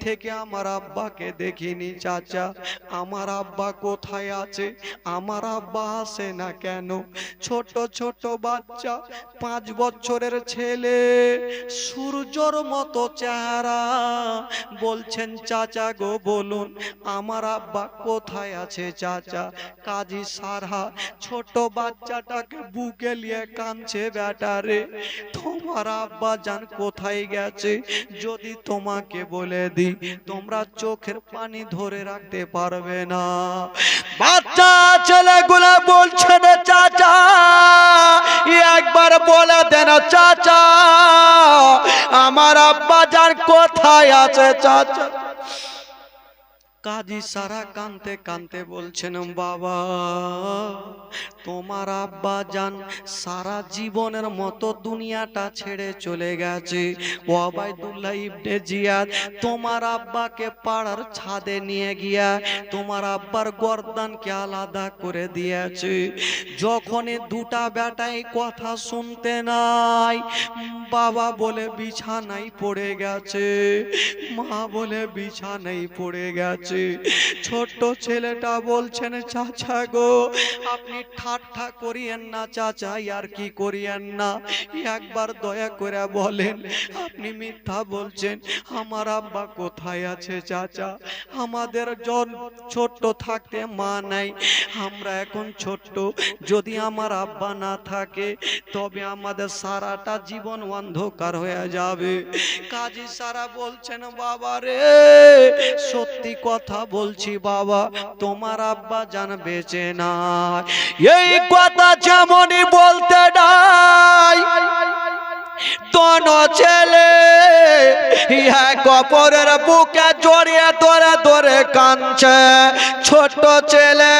থেকে আমার আব্বাকে দেখিনি, চাচা। আমার আব্বা কোথায় আছে? আমার আব্বা আসে না কেন? ছোট ছোট বাচ্চা, পাঁচ বছরের ছেলে। সূর্যর মতো চেহারা। বলছেন, চাচা গো, বলুন, আমার আব্বা কোথায় আছে, চাচা? কাজী সারহা ছোট বাচ্চাটাকে বুকে নিয়ে কাঁদছে ব্যাটারে তোমার আব্বা জান কোথায় গেছে? যদি তোমাকে বলে দিই তোমরা চোখের পানি ধরে রাখতে পারবে না। বাচ্চা, ছেলেগুলা বলছে না চাচা, একবার বলে দেন চাচা, আমার আব্বা যার কোথায় আছে চাচা। কাজী সারা কানতে কানতে বলছেন, বাবা, তোমার আব্বা যান, সারা জীবনের মতো দুনিয়াটা ছেড়ে চলে গেছে। জিয়াদ, তোমার আব্বাকে পাড়ার ছাদে নিয়ে গিয়া তোমার আব্বার গর্দানকে আলাদা করে দিয়েছে। যখনই দুটা বেটাই কথা শুনতে নাই, বাবা বলে, বিছানায় পড়ে গেছে। মা বলে, বিছানায় পড়ে গেছে। ছোট্ট ছেলেটা বলছেন, চাচা গো, আপনি ঠাট্টা করিয়েন না চাচা আর কি করিয়েন না? একবার দয়া করে বলেন, আপনি মিথ্যা বলছেন, আমার আব্বা কোথায় আছে, চাচা? আমাদের জন ছোট্ট থাকতে মা নাই, আমরা এখন ছোট্ট। যদি আমার আব্বা না থাকে, তবে আমাদের সারাটা জীবন অন্ধকার হয়ে যাবে। কাজী সারা বলছেন বাবা রে সত্যি কথা বলছি বাবা তোমার আব্বা জান বেঁচে না এই কথা যেমনই বলতে নাই তন ছেলে এক অপরের বুকে জড়িয়ে ধরে ধরে কাঁদছে। ছোট ছেলে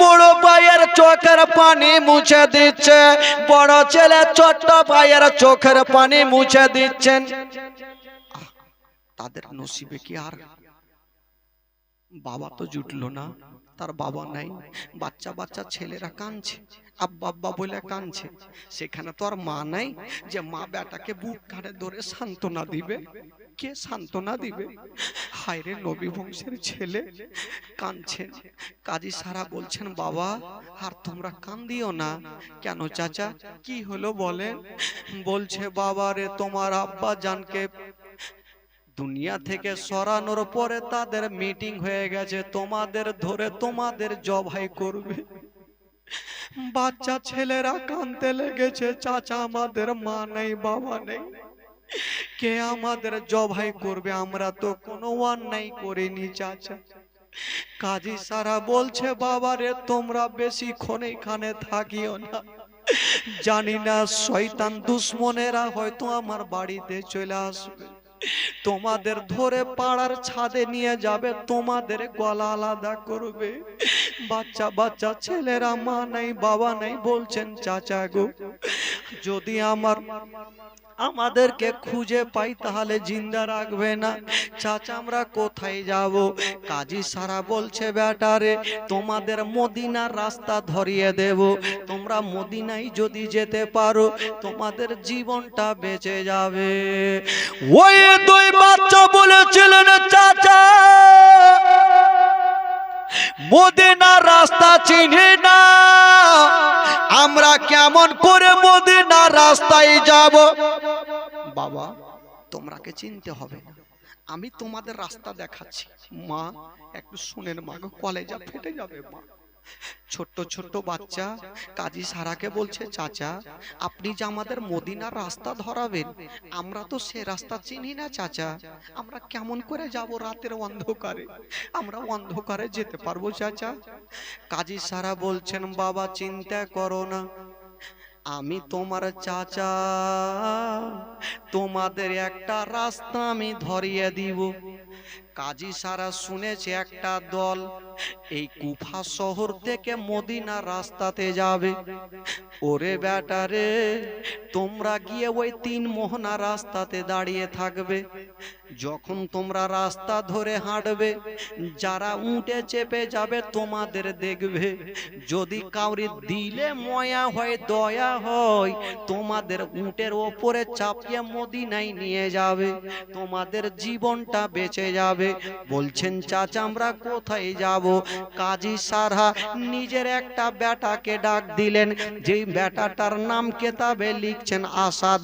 বড় ভাইয়ের চোখের পানি মুছে দিচ্ছে। বড় ছেলে ছোট ভাইয়ের চোখের পানি মুছে দিচ্ছেন। তাদের নসিবে কি আর বাবা তো জুটলো না, তার বাবা নাই, বাচ্চা বাচ্চা ছেলেরা কাঁদছে, আব্বা আব্বা বলে কাঁদছে, সেখানে তো আর মা নাই যে মা বেটাকে বুক কাটে ধরে সান্ত্বনা দিবে, কে সান্ত্বনা দিবে? হায়রে নবী বংশের ছেলে কাঁদছেন কাজী সারা বলছেন, বাবা, আর তোমরা কান্দিও না। কেন চাচা, কি হলো বলেন? বলছে, বাবা রে, তোমার আব্বা জানকে দুনিয়া থেকে সরানোর পরে তাদের মিটিং হয়ে গেছে। তোমাদের ধরে তোমাদের জবাই করবে। বাচ্চা ছেলেরা কানতে লেগেছে চাচা আমাদের মা নেই বাবা নেই। কে আমাদের জবাই করবে? আমরা তো কোনো অন্যায় করিনি চাচা। কাজী সারা বলছে বাবা রে তোমরা বেশিক্ষণ এখানে থাকিও না। জানি না শয়তান দুশ্মনেরা হয়তো আমার বাড়িতে চলে আসবে। তোমাদের ধরে পাড়ার ছাদে নিয়ে যাবে, তোমাদের গলা আলাদা করবে। বাচ্চা বাচ্চা ছেলেরা মা নাই, বাবা নাই বলছেন, চাচা গো, যদি আমার আমাদেরকে খুঁজে পাই তাহলে জিন্দা রাখবে না। চাচা আমরা কোথায় যাব? কাজী সারা বলছে ব্যাটারে তোমাদের মদিনার রাস্তা ধরিয়ে দেব। তোমরা মদিনায় যদি যেতে পারো তোমাদের জীবনটা বেঁচে যাবে। ওই দুই বাচ্চা বলেছিলেন চাচা! মদিনার রাস্তা চিনি না। আমরা কেমন করে মদিনার রাস্তায় যাব? বাবা তোমরাকে চিনতে হবে? না আমি তোমাদের রাস্তা দেখাচ্ছি। মা, একটু শুনেন মা, কলেজা ফেটে যাবে মা। ছোট্ট ছোট্ট বাচ্চা কাজী সারাকে বলছে চাচা আপনি যে আমাদের মদিনার রাস্তা ধরাবেন আমরা তো সে রাস্তা চিনি না চাচা। আমরা কেমন করে যাব রাতের অন্ধকারে? আমরা অন্ধকারে যেতে পারব চাচা? কাজী সারা বলছেন বাবা চিন্তা করো না। আমি তোমার চাচা। তোমাদের একটা রাস্তা আমি ধরিয়ে দিব। কাজী সারা শুনেছে একটা দল। এই কুফা শহর থেকে মদিনা রাস্তাতে যাবে। ওরে বেটারে তোমরা গিয়ে ওই তিন মোহনা রাস্তাতে দাঁড়িয়ে থাকবে। যখন তোমরা রাস্তা ধরে হাঁটবে যারা উঠে চেপে যাবে তোমাদের দেখবে। যদি কাউরি দিলে ময়া হয় দয়া হয় তোমাদের উটের ওপরে চাপিয়ে মদিনায় নিয়ে যাবে। তোমাদের জীবনটা বেঁচে যাবে। বলছেন চাচা আমরা কোথায় যাব? কাজী সারহা নিজের একটা বেটাকে ডাক দিলেন। যেই বেটাটার নাম কেতাবে লিখছেন আসাদ।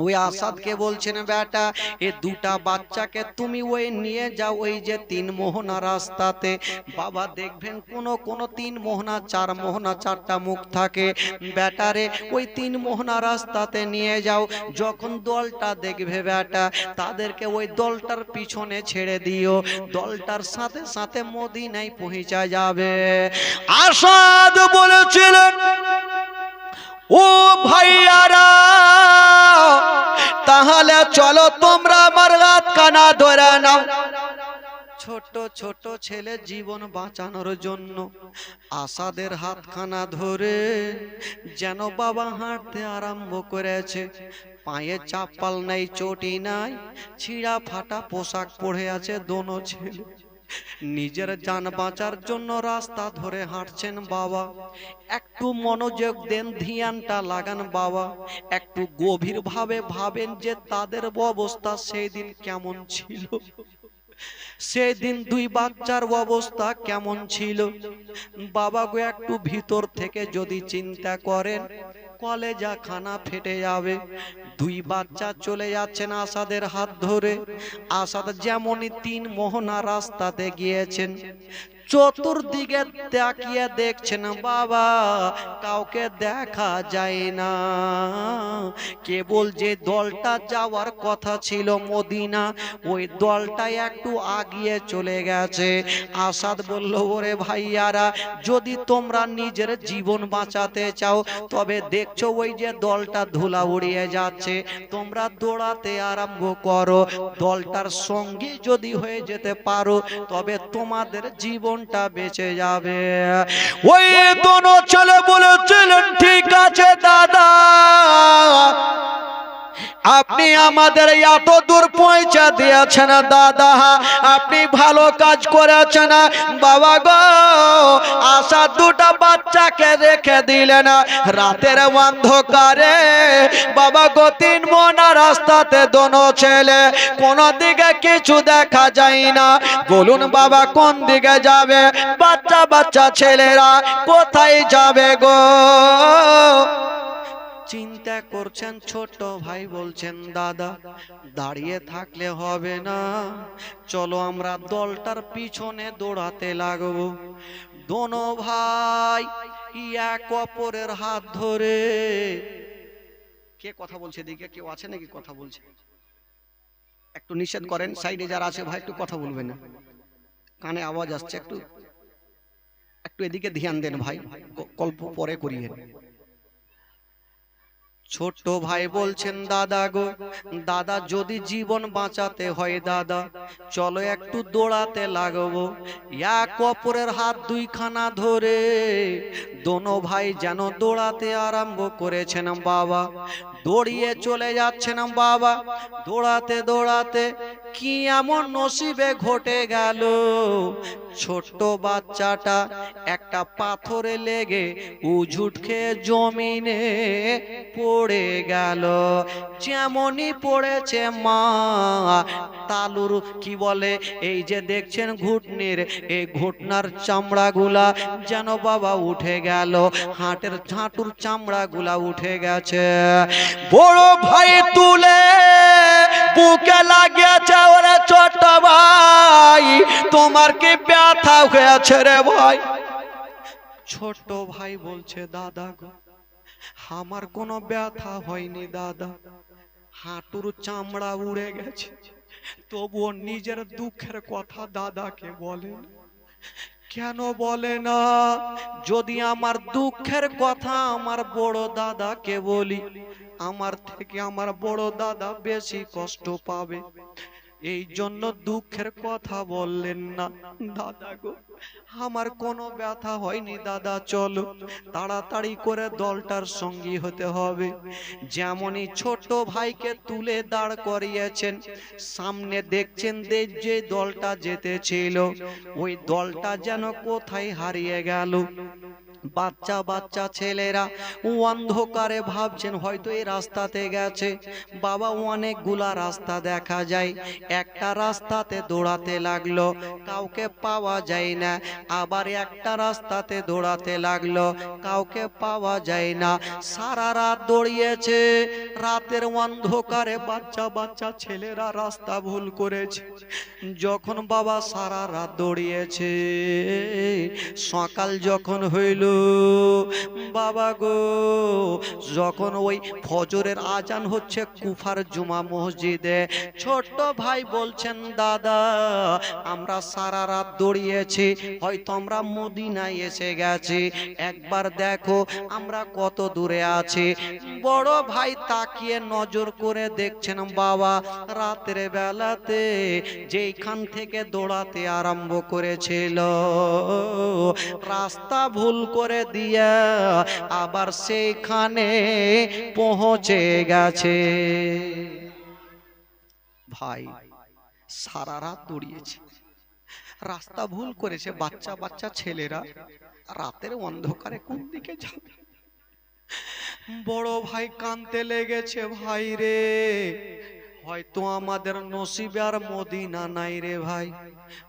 ওই আসাদকে বলছেন, বেটা, এ দুটা বাচ্চাকে তুমি ওই নিয়ে যাও ওই যে তিন মোহনা রাস্তাতে। বাবা, দেখবেন কোন কোন তিন মোহনা, চার মোহনা, চারটা মুখ থাকে। বেটারে ওই তিন মোহনা রাস্তাতে নিয়ে যাও। যখন দলটা দেখবে, বেটা, তাদেরকে ওই দলটার পিছনে ছেড়ে দিও। দলটার সাথে সাথে মদিনায় পৌঁছা যাবে। আসাদ বলেছিলেন ও ভাইয়ারা তাহলে চলো তোমরা আমার রাত কানা ধরে নাও। ছোট ছোট ছেলে জীবন বাঁচানোর জন্য আসাদের হাতখানা ধরে যেন বাবা হাঁটতে আরম্ভ করেছে। পায়ে চাপাল নাই চটি নাই ছিঁড়া ফাটা পোশাক পরে আছে দোনো ছেলে। নিজের যান বাঁচার জন্য রাস্তা ধরে হাঁটছেন বাবা। একটু মনোযোগ দেন, ধিয়ানটা লাগান বাবা। একটু গভীর ভাবে ভাবেন যে তাদের অবস্থা সেই দিন কেমন ছিল। সেদিন দুই বাচ্চার অবস্থা কেমন ছিল। বাবা গো, একটু ভিতর থেকে যদি চিন্তা করেন কলেজা খানা ফেটে যাবে। দুই বাচ্চা চলে যাচ্ছেন আসাদের হাত ধরে। আসাদ যেমনই তিন মোহনা রাস্তাতে গিয়েছেন। চতুর্দিকে তাকিয়ে দেখছেন, বাবা, কাউকে দেখা যায় না। কেবল যে দলটা যাওয়ার কথা ছিল মদিনা, ওই দলটা একটু আগিয়ে চলে গেছে। আসাদ বলল, ওরে ভাইয়ারা, যদি তোমরা নিজের জীবন বাঁচাতে চাও, তবে দেখছ ওই যে দলটা ধুলা উড়িয়ে যাচ্ছে। তোমরা দৌড়াতে আরম্ভ করো। দলটার সঙ্গী যদি হয়ে যেতে পারো, তবে তোমাদের জীবনটা বেঁচে যাবে। ওই দোনো ছেলে বলেছিলেন ঠিক আছে দাদা। আপনি আমাদের এত দূর পৌঁছা দিয়েছেন দাদা, আপনি ভালো কাজ করেছেন। বাবা গো, আশা দুটা বাচ্চাকে রেখে দিলেন রাতের অন্ধকারে। বাবা গো, তিন মনা রাস্তাতে দোনো ছেলে, কোন দিকে কিছু দেখা যায় না। বলুন বাবা, কোন দিকে যাবে? বাচ্চা বাচ্চা ছেলেরা কোথায় যাবে গো? চিন্তা করছেন, ছোট ভাই বলছেন, দাদা, দাঁড়িয়ে থাকলে হবে না। চলো আমরা দলটার পিছনে দৌড়াতে লাগবো। দোনো ভাই, এক অপরের হাত ধরে। কে কথা বলছে দিকে কেউ আছে নাকি কথা বলছে? একটু নিষেধ করেন, সাইডে যারা আছে ভাই, একটু কথা বলবেন না। কানে আওয়াজ আসছে, একটু একটু এদিকে ধ্যান দেন ভাই গল্প পরে করিয়েন। ছোট্ট ভাই বলছেন, দাদা গো, দাদা যদি জীবন বাঁচাতে হয় দাদা, চলো একটু দৌড়াতে লাগবো। এক অপরের হাত দুইখানা ধরে, দোনো ভাই যেন দৌড়াতে আরম্ভ করেছেন, বাবা দৌড়িয়ে চলে যাচ্ছেন বাবা। দৌড়াতে দৌড়াতে কি এমন নসিবে ঘটে গেল? ছোট্ট বাচ্চাটা একটা পাথরে লেগে উঝুট খেয়ে জমিনে পড়ে গেল। যেমনই পড়েছে মা, তালুর কি বলে, এই যে দেখছেন ঘুটনির, এই ঘুটনার চামড়াগুলা যেন বাবা উঠে গেল। হাটের ঝাঁটুর চামড়াগুলা উঠে গেছে। বড় ভাই তুলে বুকে লাগিয়েছে ওরে ছোট ভাই। তোমার কি ব্যথা হয়েছে রে ভাই? ছোট ভাই বলছে, দাদা গো, আমার কোনো ব্যথা হয়নি দাদা। হাঁটুর চামড়া উড়ে গেছে। তবুও নিজের দুঃখের কথা দাদাকে বলে। কেন বলে না? যদি আমার দুঃখের কথা আমার বড় দাদাকে বলি আমার থেকে আমার বড় দাদা বেশি কষ্ট পাবে। এই জন্য দুঃখের কথা বললেন না। দাদা গো, আমার কোনো ব্যথা হয়নি দাদা, চলো তাড়াতাড়ি করে দলটার সঙ্গী হতে হবে। যেমনই ছোট ভাইকে তুলে দাঁড় করিয়েছেন, সামনে দেখছেন যে দলটা যেতেছিল ওই দলটা যেন কোথায় হারিয়ে গেল। বাচ্চা বাচ্চা ছেলেরা অন্ধকারে ভাবছেন হয়তো এই রাস্তাতে গেছে। বাবা, অনেকগুলা রাস্তা দেখা যায়। একটা রাস্তাতে দৌড়াতে লাগল, কাউকে পাওয়া যায় না। আবার একটা রাস্তাতে দৌড়াতে লাগল, কাউকে পাওয়া যায় না। সারা রাত দৌড়িয়েছে, রাতের অন্ধকারে বাচ্চা বাচ্চা ছেলেরা রাস্তা ভুল করেছে। যখন বাবা সারা রাত দৌড়িয়েছে, সকাল যখন হইল বাবা গো, যখন ওই ফজরের আজান হচ্ছে কুফার জুমা মসজিদে, ছোট্ট ভাই বলছেন, দাদা, আমরা সারা রাত দৌড়িয়েছি, হয়তো আমরা মদিনায় এসে গেছি। একবার দেখো, আমরা কত দূরে আছি। বড় ভাই তাকিয়ে নজর করে দেখছেন, বাবা, রাতের বেলাতে যেইখান থেকে দৌড়াতে আরম্ভ করেছিল, রাস্তা ভুল করে দিয়া আবার সেইখানে পৌঁছে গেছে। ভাই, সারা রাত দৌড়িয়েছে। রাস্তা ভুল করেছে বাচ্চা বাচ্চা ছেলেরা। রাতের অন্ধকারে কোন দিকে যাবে? বড় ভাই কানতে লেগেছে, ভাই রে। হয়তো আমাদের নসিবে আর মদিনা নাই রে ভাই।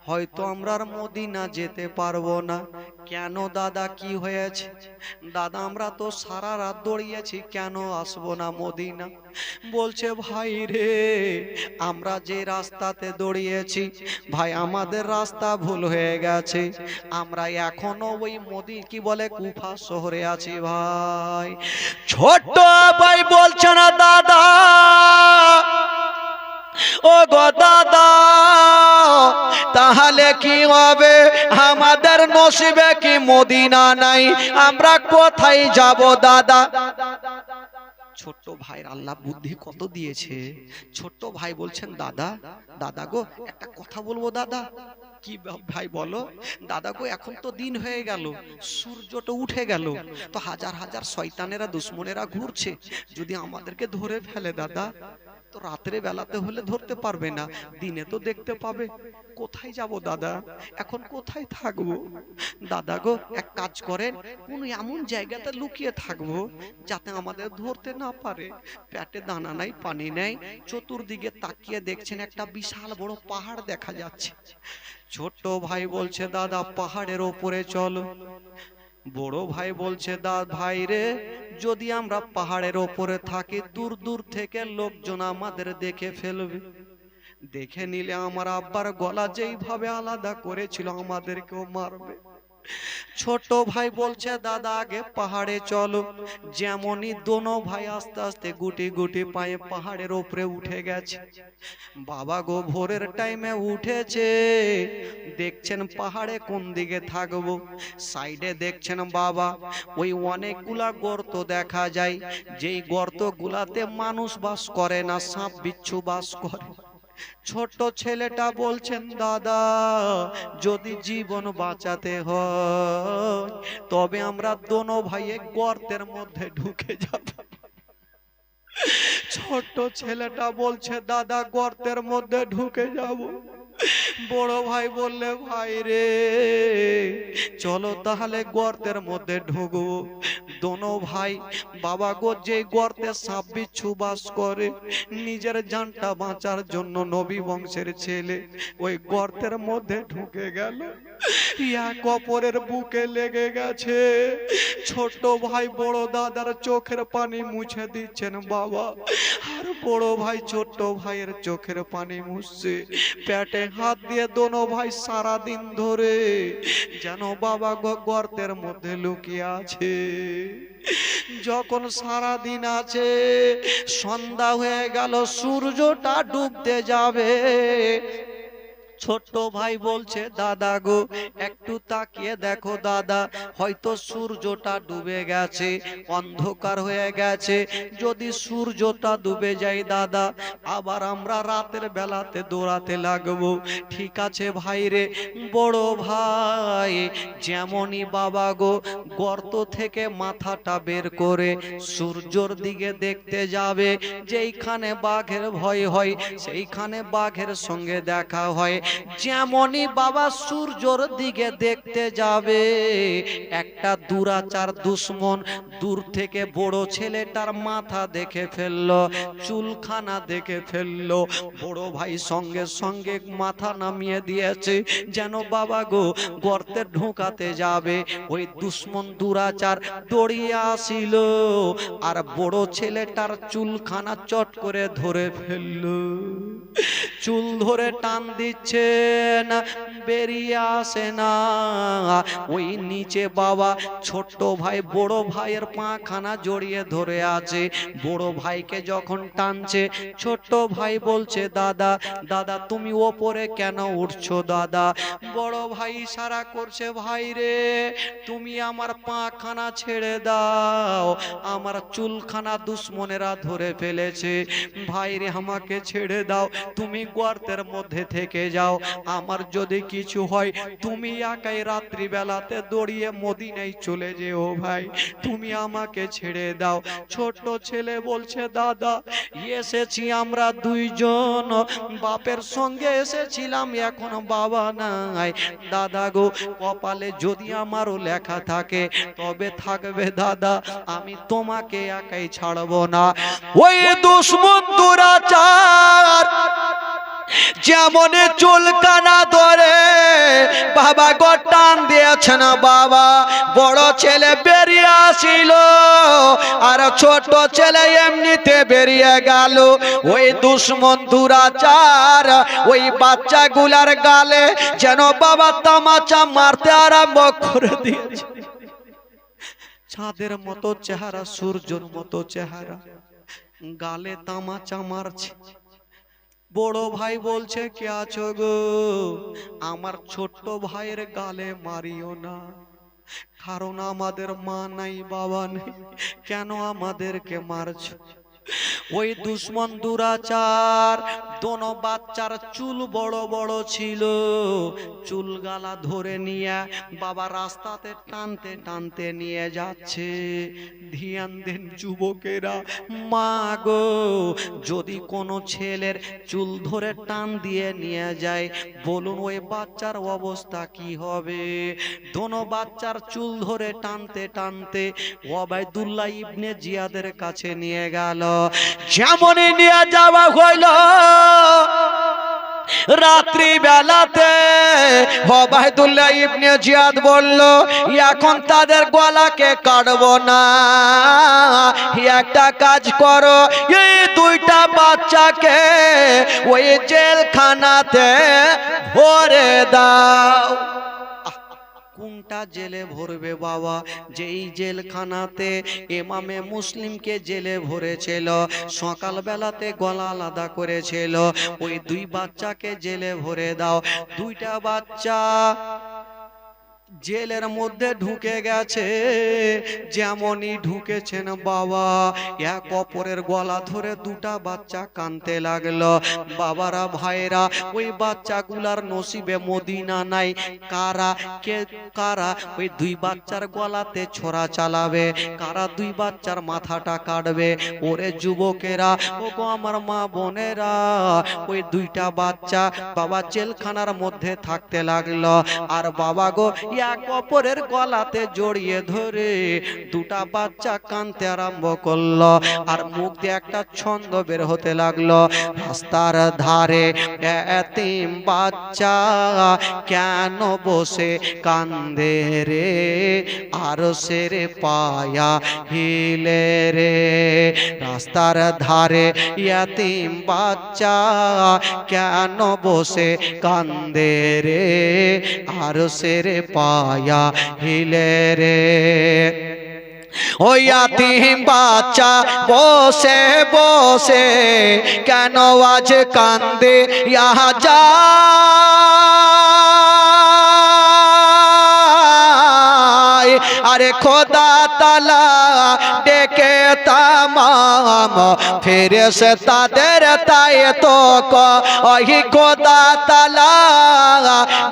হয়তো আমরা আর মদিনা যেতে পারব না। কেন দাদা, কি হয়েছে? দাদা, আমরা তো সারা রাত দৌড়িয়েছি, কেন আসব না মদিনা? বলছে, ভাই রে, আমরা যে রাস্তাতে দৌড়িয়েছি, ভাই, আমাদের রাস্তা ভুল হয়ে গেছে। আমরা এখনও ওই মোদি, কি বলে, কুফা শহরে আছি ভাই। ছোট্ট ভাই বলছে না, দাদা ও গো দাদা, তাহলে কি হবে? আমাদের নসিবে কি মদিনা নাই? আমরা কোথায় যাব দাদা? ছোট্ট ভাইয়ের আল্লাহ বুদ্ধি কত দিয়েছে? ছোট্ট ভাই বলছেন, দাদা দাদা গো, একটা কথা বলব দাদা? কি ভাই বলো, দাদা গো, এখন তো দিন হয়ে গেল সূর্যটা উঠে গেল, তো হাজার হাজার শয়তানেরা, দুশ্মনেরা ঘুরছে, যদি আমাদেরকে ধরে ফেলে দাদা? তো রাত্রে বেলাতে হলে ধরতে পারবে না, দিনে তো দেখতে পাবে। কোথায় যাব দাদা? এখন কোথায় থাকব? দাদা গো, এক কাজ করেন, কোন এমন জায়গাতে লুকিয়ে থাকব যাতে আমাদের ধরতে না পারে। পেটে দানা নাই, পানি নেই, চতুর্দিকে তাকিয়ে দেখছেন একটা বিশাল বড় পাহাড় দেখা যাচ্ছে। ছোট্ট ভাই বলছে, দাদা, পাহাড়ের ওপরে চলো। বড় ভাই বলছে দা ভাই রে, যদি আমরা পাহাড়ের ওপরে থাকি, দূর দূর থেকে লোকজন আমাদের দেখে ফেলবে। দেখে নিলে আমার আব্বার গলা যেইভাবে আলাদা করেছিল, আমাদেরকেও মারবে। ছোট ভাই বলছে, দাদা, আগে পাহাড়ে চলো। যেমনই দোনো ভাই আস্তে আস্তে গুটি গুটি পায়ে পাহাড়ের ওপরে উঠে গেছে। বাবা গো, ভোরের টাইমে উঠেছে। দেখছেন পাহাড়ে কোন দিকে থাকব? সাইডে দেখছেন বাবা, ওই অনেকগুলা গর্ত দেখা যায়। যেই গর্তগুলাতে মানুষ বাস করে না, সাপ বিচ্ছু বাস করে। ছোট ছেলেটা বলছেন, দাদা, যদি জীবন বাঁচাতে হয়, তবে আমরা দোনো ভাইয়ে গর্তের মধ্যে ঢুকে যাব। ছোট ছেলেটা বলছে, দাদা, গর্তের মধ্যে ঢুকে যাব। বড় ভাই বললে, ভাই রে, চলো তাহলে গর্তের মধ্যে ঢুকবো। দোনো ভাই, বাবা গো, যে গর্তে সাপ বিচ্ছু বাস করে, নিজের জানটা বাঁচার জন্য নবী বংশের ছেলে, ওই গর্তের মধ্যে ঢুকে গেল। এক অপরের বুকে লেগে গেছে। ছোট ভাই, বড় দাদার চোখের পানি মুছে দিচ্ছেন বাবা। আর বড় ভাই ছোট ভাইয়ের চোখের পানি মুছছে। পেটে হাত দিয়ে দোনো ভাই সারা দিন ধরে যেন বাবা গর্তের মধ্যে লুকিয়ে আছে। যখন সারা দিন আছে সন্ধ্যা হয়ে গেল সূর্যটা ডুবতে যাবে। ছোট্ট ভাই বলছে, দাদা গো, একটু তাকিয়ে দেখো দাদা, হয়তো সূর্যটা ডুবে গেছে, অন্ধকার হয়ে গেছে। যদি সূর্যটা ডুবে যায় দাদা, আবার আমরা রাতের বেলাতে দৌড়াতে লাগবো। ঠিক আছে ভাই রে, বড় ভাই, যেমনই বাবা গো, গর্ত থেকে মাথাটা বের করে সূর্যর দিকে দেখতে যাবে। যেইখানে বাঘের ভয় হয়, সেইখানে বাঘের সঙ্গে দেখা হয়। যেমনই বাবা সূর্যর দিকে দেখতে যাবে, একটা দুরাচার দুশ্মন দূর থেকে বড় ছেলেটার মাথা দেখে ফেলল, চুলখানা দেখে ফেলল। বড় ভাই সঙ্গে সঙ্গে মাথা নামিয়ে দিয়েছে, যেন বাবা গো গর্তে ঢোকাতে যাবে। ওই দুশ্মন দুরাচার দড়িয়ে আসিল আর বড় ছেলেটার চুলখানা চট করে ধরে ফেলল। চুল ধরে টান দিচ্ছেন বেরিয়ে আসে না ওই নিচে বাবা ছোট্ট ভাই, বড় ভাইয়ের পাখানা জড়িয়ে ধরে আছে। বড় ভাইকে যখন টানছে, ছোট্ট ভাই বলছে, দাদা দাদা, তুমি ওপরে কেন উঠছো, দাদা? বড় ভাই ইশারা করছে, ভাই রে, তুমি আমার পাখানা ছেড়ে দাও। আমার চুলখানা দুশ্মনেরা ধরে ফেলেছে। ভাই রে, আমাকে ছেড়ে দাও। তুমি গর্তের মধ্যে থেকে যাও। আমার যদি কিছু হয়, তুমি একাই রাত্রি বেলাতে দড়িয়ে মদিনায় চলে যেও ভাই। তুমি আমাকে ছেড়ে দাও। ছোট ছেলে বলছে, দাদা, এসেছি আমরা দুইজন। বাপের সঙ্গে এসেছিলাম, এখন বাবা নাই। দাদা গো, কপালে যদি আমারও লেখা থাকে, তবে থাকবে, দাদা, আমি তোমাকে একাই ছাড়বো না। ওই দুশ্মন দুরাচার যেমন চুলকানা ধরে বাবা গো টান দিয়েছেন বাবা, বড় ছেলে বেরিয়ে আসিল আর ছোট ছেলে এমনিতে বেরিয়ে গেল। ওই দুশ্মন দুরাচার ওই বাচ্চাগুলার গালে যেন বাবা তামাচা মারতে আরম্ভ করে দিয়েছে। চাঁদের মতো চেহারা, সূর্যর মতো চেহারা, গালে তামাচা মারছে। বড় ভাই বলছে, কে আছো গো? আমার ছোট্ট ভাইয়ের গালে মারিও না। কারণ আমাদের মা নাই, বাবা নেই। কেন আমাদেরকে মারছো? ওই দুশ্মন দুরাচার, দোনো বাচ্চার চুল বড় বড় ছিল। চুল গালা ধরে নিয়ে বাবা রাস্তাতে টানতে টানতে নিয়ে যাচ্ছে। ধিয়ান দেন যুবকেরা, মা গো, যদি কোনো ছেলের চুল ধরে টান দিয়ে নিয়ে যায়, বলুন ওই বাচ্চার অবস্থা কি হবে? দোনো বাচ্চার চুল ধরে টানতে টানতে ওবায়দুল্লাহ ইবনে জিয়াদের কাছে নিয়ে গেল। যেমনই নিয়ে যাওয়া হইল রাত্রি বেলাতে হবায়দুল্লাহ ইবনে জিয়াদ বলল, এখন তাদের গলাকে কাটবো না। একটা কাজ করো, এই দুইটা বাচ্চাকে ওই জেলখানাতে ভরে দাও। কোনটা জেলে ভরবে বাবা। যেই জেলখানাতে এমামে মুসলিমকে জেলে ভরেছিল, সকালবেলাতে গলা আলাদা করেছিল, ওই দুই বাচ্চাকে জেলে ভরে দাও। দুইটা বাচ্চা জেলের মধ্যে ঢুকে গেছে, যেমনই ঢুকেছেন বাবা। এক অপরের গলা ধরে দুটা বাচ্চা কানতে লাগল। বাবারা ভাইরা ওই বাচ্চাগুলার নসিবে মদিনা নাই। কারা কে, কারা ওই দুই বাচ্চার গলাতে ছোড়া চালাবে? কারা দুই বাচ্চার মাথাটা কাটবে? ওরে যুবকেরা ও গো আমার মা বোনেরা, ওই দুইটা বাচ্চা বাবা জেলখানার মধ্যে থাকতে লাগল। আর বাবা গো এক অপরের গলাতে জড়িয়ে ধরে দুটা বাচ্চা কানতে আরম্ভ করল, আর মুখ দিয়ে একটা ছন্দ বের হতে লাগল। রাস্তার ধারে এতিম বাচ্চা কেন বসে কান্দে রে? আর সেরে পায়া হিলে রে। রাস্তার ধারে ইয়াতিম বাচ্চা কেন বসে কান্দে রে? আর সেরে পায়া হিলে রে ওই আতিম বাচ্চা বসে বসে কেন আজ কান্দে ইহা যা আরে খোদা তালা ডেকে তামাম ফিরে সে তাদের তাই তো কহি খোদা তালা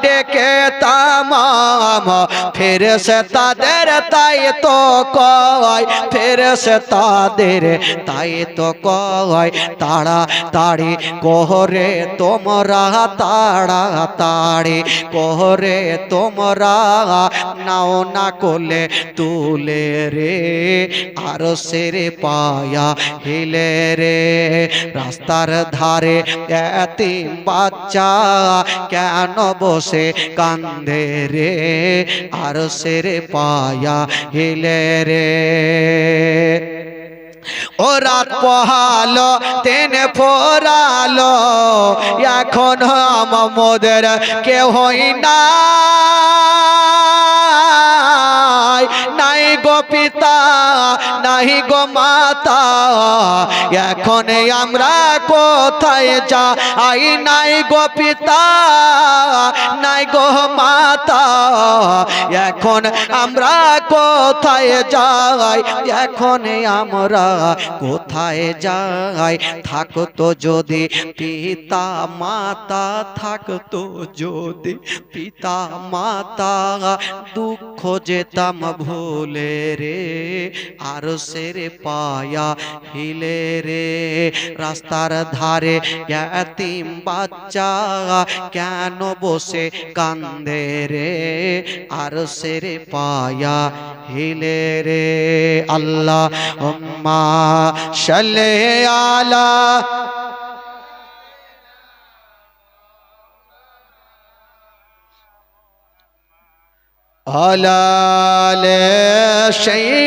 ডেকে তামাম নাম ফেরেস তাদের তাই তো কয় ফেরেস তাদের তাই তো কয় তাড়া তাড়ি কোহরে তোমরা তাড়া তাড়ি কোহরে তোমরা নাও না কোলে তুলে রে আর সেরে পায়া হিলে রে। রাস্তার ধারে এতিম বাচ্চা কেন বসে কান্দে রে? আর সেরে পায়া হিলে রে। ও রাত পোহালো তেন ফোরালো, এখন আমাদের কেউ হই না পিতা নাই গো মাতা, এখন আমরা কোথায় যা আই নাই গো পিতা, নাই গো মাতা, এখন আমরা কোথায় যাই এখন আমরা কোথায় যাই? থাকতো যদি পিতা মাতা থাকতো যদি পিতা মাতা দুঃখ যেতাম ভুলে রে আর সেরে পায়া হিলে রে। রাস্তার ধারে এতিম বাচ্চা কেন বসে কান্দে রে? আর সেরে পায়া হিলে রে আল্লাহ উম্মা শলে আলা। আলা সেই